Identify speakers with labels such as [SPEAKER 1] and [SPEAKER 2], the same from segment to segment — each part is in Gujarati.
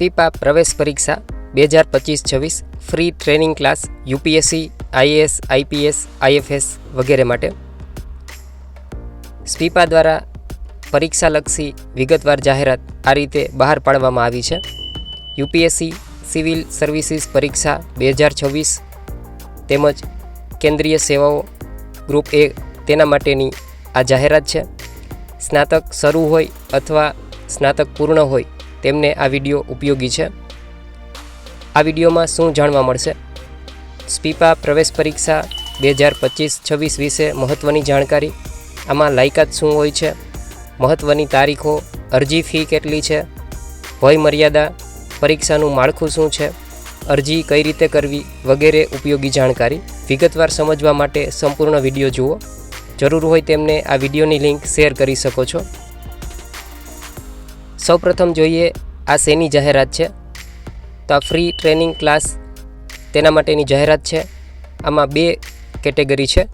[SPEAKER 1] સ્પીપા પ્રવેશ પરીક્ષા બે હજાર પચીસ છવ્વીસ free training class, UPSC, IAS, IPS, IFS વગેરે માટે. સ્પીપા દ્વારા પરીક્ષાલક્ષી વિગતવાર જાહેરાત આ રીતે બહાર પાડવામાં આવી છે. યુપીએસસી સિવિલ સર્વિસીસ પરીક્ષા બે હજાર છવ્વીસ તેમજ કેન્દ્રીય સેવાઓ ગ્રુપ એ તેના માટેની આ જાહેરાત છે. સ્નાતક શરૂ હોય અથવા સ્નાતક પૂર્ણ હોય તેમને આ વીડિયો ઉપયોગી છે. આ વિડીયોમાં શું જાણવા મળશે? સ્પીપા પ્રવેશ પરીક્ષા બે હજાર પચીસ છવ્વીસ વિશે મહત્ત્વની જાણકારી? આમાં લાયકાત શું હોય છે? મહત્ત્વની તારીખો? અરજી ફી કેટલી છે? વય મર્યાદા પરીક્ષાનું માળખું શું છે? અરજી કઈ રીતે કરવી? વગેરે ઉપયોગી જાણકારી. વિગતવાર સમજવા માટે સંપૂર્ણ વીડિયો જુઓ. જરૂર હોય તેમને આ વિડીયોની લિંક શેર કરી શકો છો. સૌપ્રથમ જોઈએ, આ શેની જાહેરાત છે? તો આ ફ્રી ટ્રેનિંગ ક્લાસ તેના માટેની જાહેરાત છે. આમાં બે કેટેગરી છે.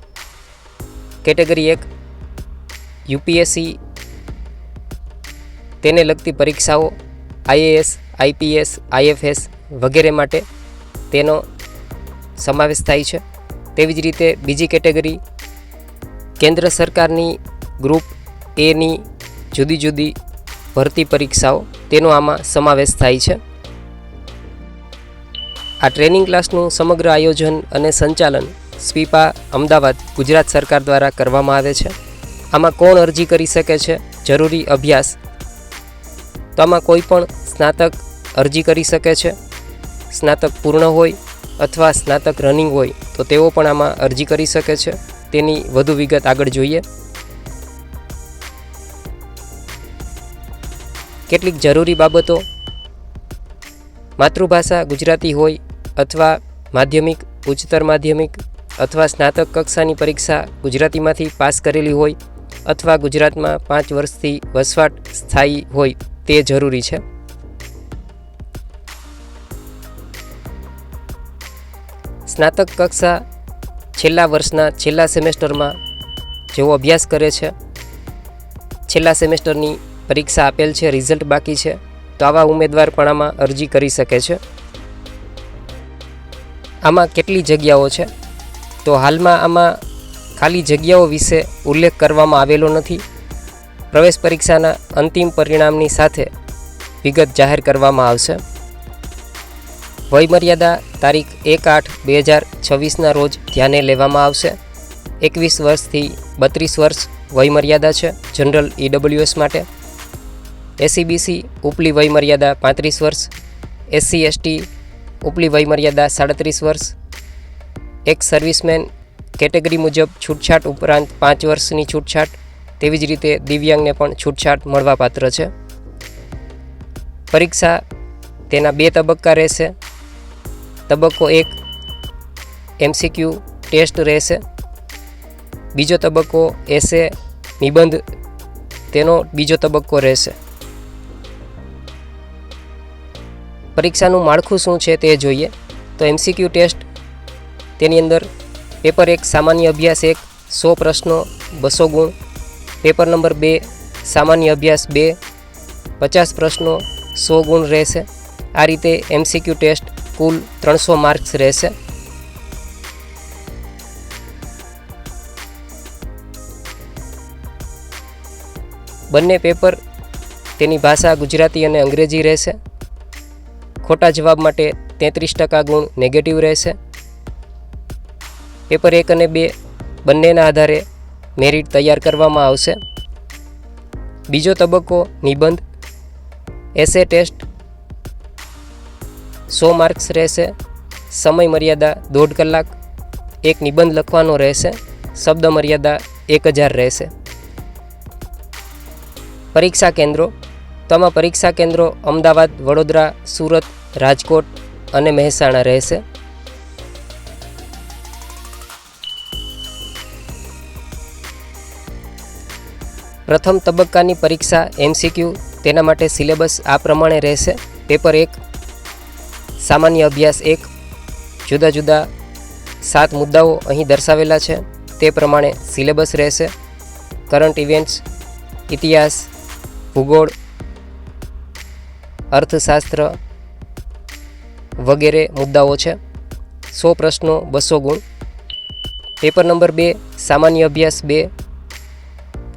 [SPEAKER 1] કેટેગરી એક યુપીએસસી તેને લગતી પરીક્ષાઓ આઈએએસ આઈપીએસ આઈએફએસ વગેરે માટે તેનો સમાવેશ થાય છે. તેવી જ રીતે બીજી કેટેગરી, કેન્દ્ર સરકારની ગ્રુપ એની જુદી જુદી ભરતી પરીક્ષાઓ, તેનો આમાં સમાવેશ થાય છે. આ ટ્રેનિંગ ક્લાસનું સમગ્ર આયોજન અને સંચાલન સ્પીપા અમદાવાદ ગુજરાત સરકાર દ્વારા કરવામાં આવે છે. આમાં કોણ અરજી કરી શકે છે? જરૂરી અભ્યાસ. તો આમાં કોઈ પણ સ્નાતક અરજી કરી શકે છે? સ્નાતક પૂર્ણ હોય અથવા સ્નાતક રનિંગ હોય તો તેઓ પણ આમાં અરજી કરી શકે છે. તેની વધુ વિગત આગળ જોઈએ. કેટલીક જરૂરી બાબતો માતૃભાષા ગુજરાતી હોય અથવા માધ્યમિક, ઉચ્ચતર માધ્યમિક અથવા સ્નાતક કક્ષાની પરીક્ષા ગુજરાતીમાંથી પાસ કરેલી હોય અથવા ગુજરાતમાં પાંચ વર્ષથી વસવાટ સ્થાયી હોય તે જરૂરી છે. સ્નાતક કક્ષા છેલ્લા વર્ષના છેલ્લા સેમેસ્ટરમાં જેઓ અભ્યાસ કરે છે, છેલ્લા સેમેસ્ટરની પરીક્ષા આપેલ છે રિઝલ્ટ બાકી છે, તો આવા ઉમેદવાર પણ આમાં અરજી કરી શકે છે. આમાં કેટલી જગ્યાઓ છે? તો હાલમાં આમાં ખાલી જગ્યાઓ વિશે ઉલ્લેખ કરવામાં આવેલો નથી. પ્રવેશ પરીક્ષાના અંતિમ પરિણામની સાથે વિગત જાહેર કરવામાં આવશે. વયમર્યાદા તારીખ એક આઠ બે હજાર છવ્વીસના રોજ ધ્યાને લેવામાં આવશે. એકવીસ વર્ષથી બત્રીસ વર્ષ વયમર્યાદા છે, જનરલ ઈડબ્લ્યુએસ માટે. એસીબીસી ઉપલી વયમર્યાદા પાંત્રીસ વર્ષ, એસસી, એસટી ઉપલી વયમર્યાદા સાડત્રીસ વર્ષ. એક સર્વિસમેન કેટેગરી મુજબ છૂટછાટ ઉપરાંત પાંચ વર્ષની છૂટછાટ, તેવી જ રીતે દિવ્યાંગને પણ છૂટછાટ મળવાપાત્ર છે. પરીક્ષા તેના બે તબક્કા રહેશે. તબક્કો એક, એમસીક્યુ ટેસ્ટ રહેશે. બીજો તબક્કો એસે નિબંધ, તેનો બીજો તબક્કો રહેશે. પરીક્ષાનું માળખું શું છે તે જોઈએ. તો એમસીક્યુ ટેસ્ટ તેની અંદર પેપર એક, સામાન્ય અભ્યાસ એક, સો પ્રશ્નો, બસો ગુણ. પેપર નંબર બે, સામાન્ય અભ્યાસ બે, પચાસ પ્રશ્નો, સો ગુણ રહેશે. આ રીતે એમસીક્યુ ટેસ્ટ કુલ ત્રણસો માર્ક્સ રહેશે. બંને પેપર તેની ભાષા ગુજરાતી અને અંગ્રેજી રહેશે. ખોટા જવાબ માટે તેત્રીસ ટકા ગુણ નેગેટિવ રહેશે. પેપર એક અને બે બંનેના આધારે મેરિટ તૈયાર કરવામાં આવશે. બીજો તબક્કો નિબંધ. એસે ટેસ્ટ સો માર્ક્સ રહેશે. સમય મર્યાદા દોઢ કલાક. એક નિબંધ લખવાનો રહેશે. શબ્દ મર્યાદા એક હજાર રહેશે. પરીક્ષા કેન્દ્રો. તો આમાં પરીક્ષા કેન્દ્રો અમદાવાદ, વડોદરા, સુરત, રાજકોટ અને મહેસાણા રહેશે. પ્રથમ તબક્કાની પરીક્ષા એમસીક્યુ, તેના માટે સિલેબસ આ પ્રમાણે રહેશે. પેપર એક, સામાન્ય અભ્યાસ એક, જુદા જુદા સાત મુદ્દાઓ અહીં દર્શાવેલા છે. તે પ્રમાણે સિલેબસ રહેશે. કરંટ ઇવેન્ટ્સ, ઇતિહાસ, ભૂગોળ અર્થશાસ્ત્ર વગેરે મુદ્દાઓ છે. સો પ્રશ્નો, બસો ગુણ. પેપર નંબર બે, સામાન્ય અભ્યાસ બે.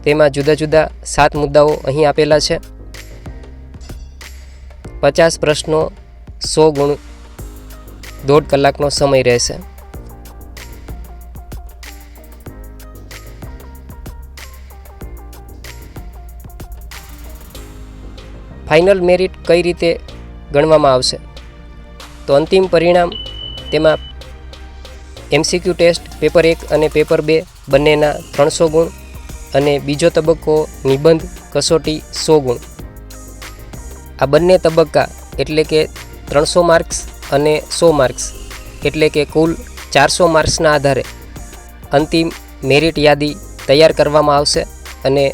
[SPEAKER 1] તેમાં જુદા જુદા સાત મુદ્દાઓ અહીં આપેલા છે. પચાસ પ્રશ્નો, સો ગુણ. દોઢ કલાકનો સમય રહેશે. ફાઇનલ મેરિટ કઈ રીતે ગણવામાં આવશે? તો અંતિમ પરિણામ તેમાં એમસીક્યુ ટેસ્ટ, પેપર એક અને પેપર બે બંનેના ત્રણસો ગુણ અને બીજો તબક્કો નિબંધ, કસોટી સો ગુણ. આ બંને તબક્કા એટલે કે ત્રણસો માર્ક્સ અને સો માર્ક્સ એટલે કે કુલ ચારસો માર્ક્સના આધારે અંતિમ મેરિટ યાદી તૈયાર કરવામાં આવશે અને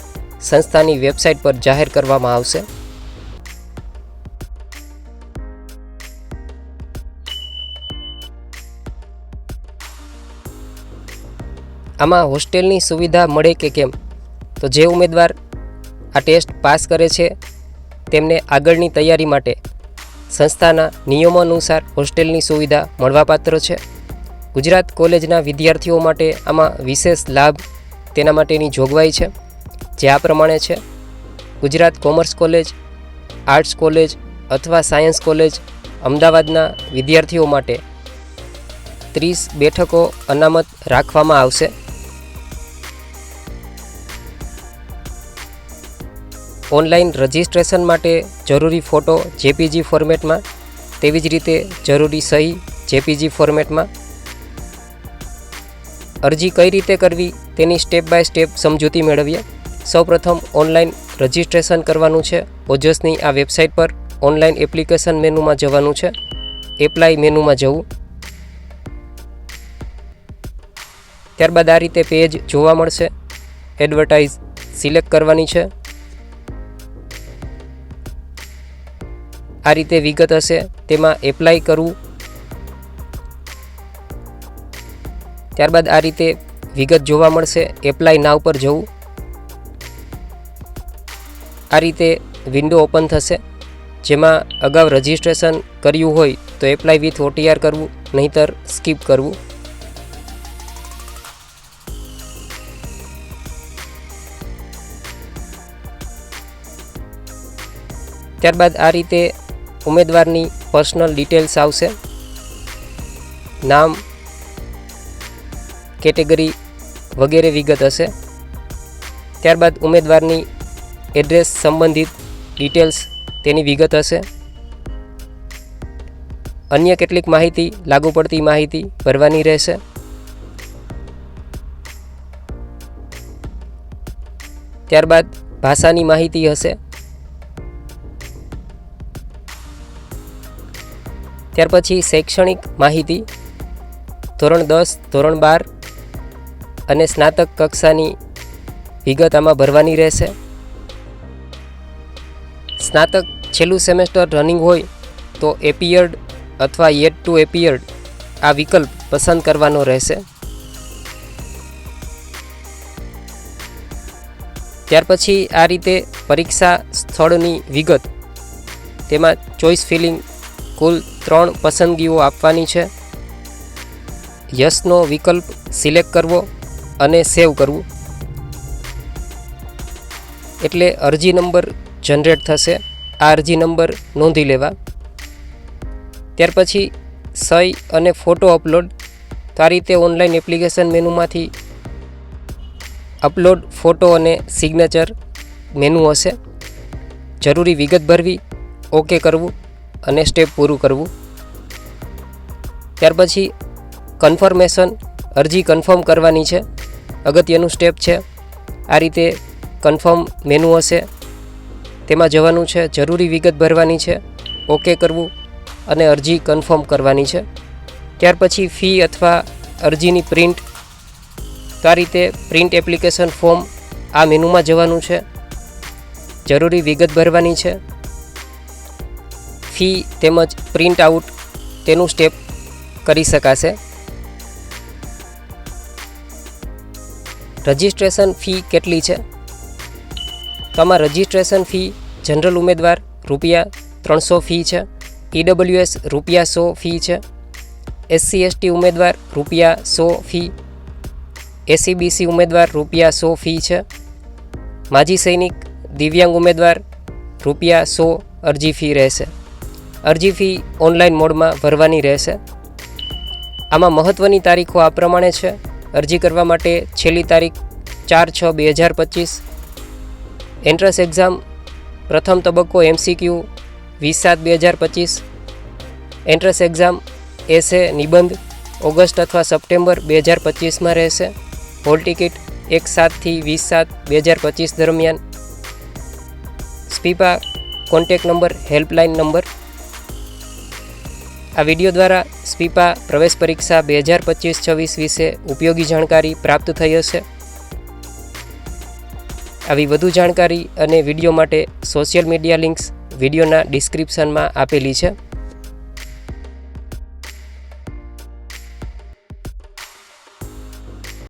[SPEAKER 1] સંસ્થાની વેબસાઇટ પર જાહેર કરવામાં આવશે. આમાં હોસ્ટેલની સુવિધા મળે કે કેમ? તો જે ઉમેદવાર આ ટેસ્ટ પાસ કરે છે, તેમને આગળની તૈયારી માટે સંસ્થાના નિયમો અનુસાર હોસ્ટેલની સુવિધા મળવાપાત્ર છે. ગુજરાત કોલેજના વિદ્યાર્થીઓ માટે આમાં વિશેષ લાભ તેના માટેની જોગવાઈ છે, જે આ પ્રમાણે છે. Gujarat commerce college, arts college અથવા સાયન્સ કોલેજ અમદાવાદના વિદ્યાર્થીઓ માટે ત્રીસ બેઠકો અનામત રાખવામાં આવશે. ઓનલાઈન રજિસ્ટ્રેશન માટે જરૂરી ફોટો જેપીજી ફોર્મેટમાં, તેવી જ રીતે જરૂરી સહી જેપીજી ફોર્મેટમાં. અરજી કઈ રીતે કરવી તેની સ્ટેપ બાય સ્ટેપ સમજૂતી મેળવીએ. સૌપ્રથમ ઓનલાઈન રજિસ્ટ્રેશન કરવાનું છે. ઓજસની આ વેબસાઇટ પર ઓનલાઈન એપ્લિકેશન મેનુમાં જવાનું છે. એપ્લાય મેનુમાં જવું. ત્યારબાદ આ રીતે પેજ જોવા મળશે. એડવર્ટાઇઝ સિલેક્ટ કરવાની છે. આ રીતે વિગત હશે. તેમાં એપ્લાય કરવું. ત્યારબાદ આ રીતે વિગત જોવા મળશે. એપ્લાય નાવ પર જવું. આ રીતે વિન્ડો ઓપન થશે. જેમાં અગાઉ રજિસ્ટ્રેશન કર્યું હોય તો એપ્લાય વિથ ઓટીઆર કરવું, નહીતર સ્કીપ કરવું. ત્યારબાદ આ રીતે ઉમેદવારની પર્સનલ ડિટેલ્સ આવશે. નામ કેટેગરી વગેરે વિગત હશે. ત્યારબાદ ઉમેદવારની એડ્રેસ સંબંધિત ડિટેલ્સ તેની વિગત હશે. અન્ય કેટલીક માહિતી લાગુ પડતી માહિતી ભરવાની રહેશે. ત્યારબાદ ભાષાની માહિતી હશે. ત્યાર પછી શૈક્ષણિક માહિતી, ધોરણ દસ, ધોરણ બાર અને સ્નાતક કક્ષાની વિગત આમાં ભરવાની રહેશે. સ્નાતક છેલ્લું સેમેસ્ટર રનિંગ હોય તો એપિયર્ડ અથવા યેટ ટુ એપિયર્ડ આ વિકલ્પ પસંદ કરવાનો રહેશે. ત્યાર પછી આ રીતે પરીક્ષા સ્થળની વિગત, તેમાં ચોઈસ ફિલિંગ કુલ ત્રણ પસંદગીઓ આપવાની છે. યસનો વિકલ્પ સિલેક્ટ કરવો અને સેવ કરવું. એટલે અરજી નંબર જનરેટ થશે. આ અરજી નંબર નોંધી લેવા. ત્યાર પછી સહી અને ફોટો અપલોડ. તો આ રીતે ઓનલાઈન એપ્લિકેશન મેનુમાંથી અપલોડ ફોટો અને સિગ્નેચર મેનુ હશે. જરૂરી વિગત ભરવી, ઓકે કરવું. અને સ્ટેપ પૂરું કરવું. ત્યાર પછી કન્ફર્મેશન અરજી કન્ફર્મ કરવાની છે. અગત્યનું સ્ટેપ છે, આ રીતે કન્ફર્મ મેનુ હશે. તેમાં જવાનું છે, જરૂરી વિગત ભરવાની છે ઓકે કરવું અને અરજી કન્ફર્મ કરવાની છે. ત્યાર પછી ફી અથવા અરજીની પ્રિન્ટ તો આ રીતે પ્રિન્ટ એપ્લિકેશન ફોર્મ આ મેનુમાં જવાનું છે. જરૂરી વિગત ભરવાની છે. ફી તેમજ પ્રિન્ટ આઉટ તેનું સ્ટેપ કરી શકાશે. રજિસ્ટ્રેશન ફી કેટલી છે? તો આમાં રજિસ્ટ્રેશન ફી જનરલ ઉમેદવાર રૂપિયા ત્રણસો ફી છે, ઈડબ્લ્યુએસ રૂપિયા સો ફી છે, એસસી એસટી ઉમેદવાર રૂપિયા સો ફી એસીબીસી ઉમેદવાર રૂપિયા સો ફી છે, માજી સૈનિક દિવ્યાંગ ઉમેદવાર રૂપિયા સો અરજી ફી રહેશે. અરજી ફી ઓનલાઈન મોડમાં ભરવાની રહેશે. આમાં મહત્ત્વની તારીખો આ પ્રમાણે છે. અરજી કરવા માટે છેલ્લી તારીખ ચાર છ બે હજાર પચીસ. એન્ટ્રન્સ એક્ઝામ પ્રથમ તબક્કો એમસીક્યુ વીસ સાત બે હજાર પચીસ. એન્ટ્રન્સ એક્ઝામ એસે નિબંધ, ઓગસ્ટ અથવા સપ્ટેમ્બર બે હજાર પચીસમાં રહેશે. હોલ ટિકિટ એક સાતથી વીસ સાત બે હજાર પચીસ દરમિયાન. SPIPA contact number helpline number આ વીડિયો દ્વારા સ્પીપા પ્રવેશ પરીક્ષા બે હજાર પચીસ છવ્વીસ વિશે ઉપયોગી જાણકારી પ્રાપ્ત થઈ હશે. આવી વધુ જાણકારી અને વીડિયો માટે સોશિયલ મીડિયા લિંક્સ વિડીયોના ડિસ્ક્રિપ્શનમાં આપેલી છે.